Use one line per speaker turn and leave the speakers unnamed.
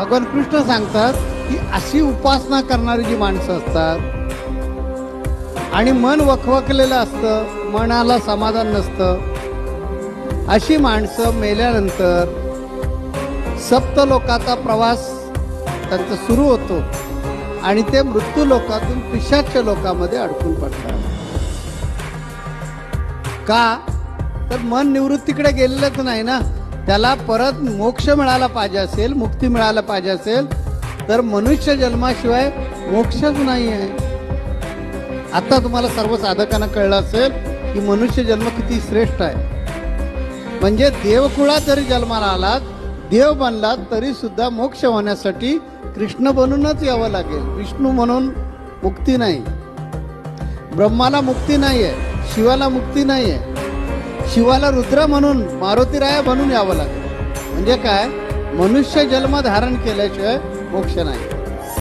भगवान कृष्ण सांगतात की अशी उपासना करणारी जी माणसं असतात आणि मन वखवकलेलं असतं मनाला समाधान नसतं अशी माणसं मेल्यानंतर सप्त लोकाचा प्रवास त्यांचा सुरू होतो आणि ते मृत्यू लोकातून पिशाच्य लोकामध्ये अडकून पडतात. का? तर मन निवृत्तीकडे गेलेलंच नाही ना. त्याला परत मोक्ष मिळाला पाहिजे असेल मुक्ती मिळायला पाहिजे असेल तर मनुष्य जन्माशिवाय मोक्षच नाही आहे आता तुम्हाला सर्व साधकांना कळलं असेल की मनुष्य जन्म किती श्रेष्ठ आहे. म्हणजे देवकुळात जरी जन्माला आलात देव बनलात तरी सुद्धा मोक्ष होण्यासाठी कृष्ण बनूनच यावं लागेल. विष्णू म्हणून मुक्ती नाही. ब्रह्माला मुक्ती नाही आहे शिवाला मुक्ती नाही आहे शिवाला रुद्र म्हणून मारुतीराया म्हणून यावं लागलं म्हणजे काय? मनुष्य जन्म धारण केल्याशिवाय मोक्ष नाही.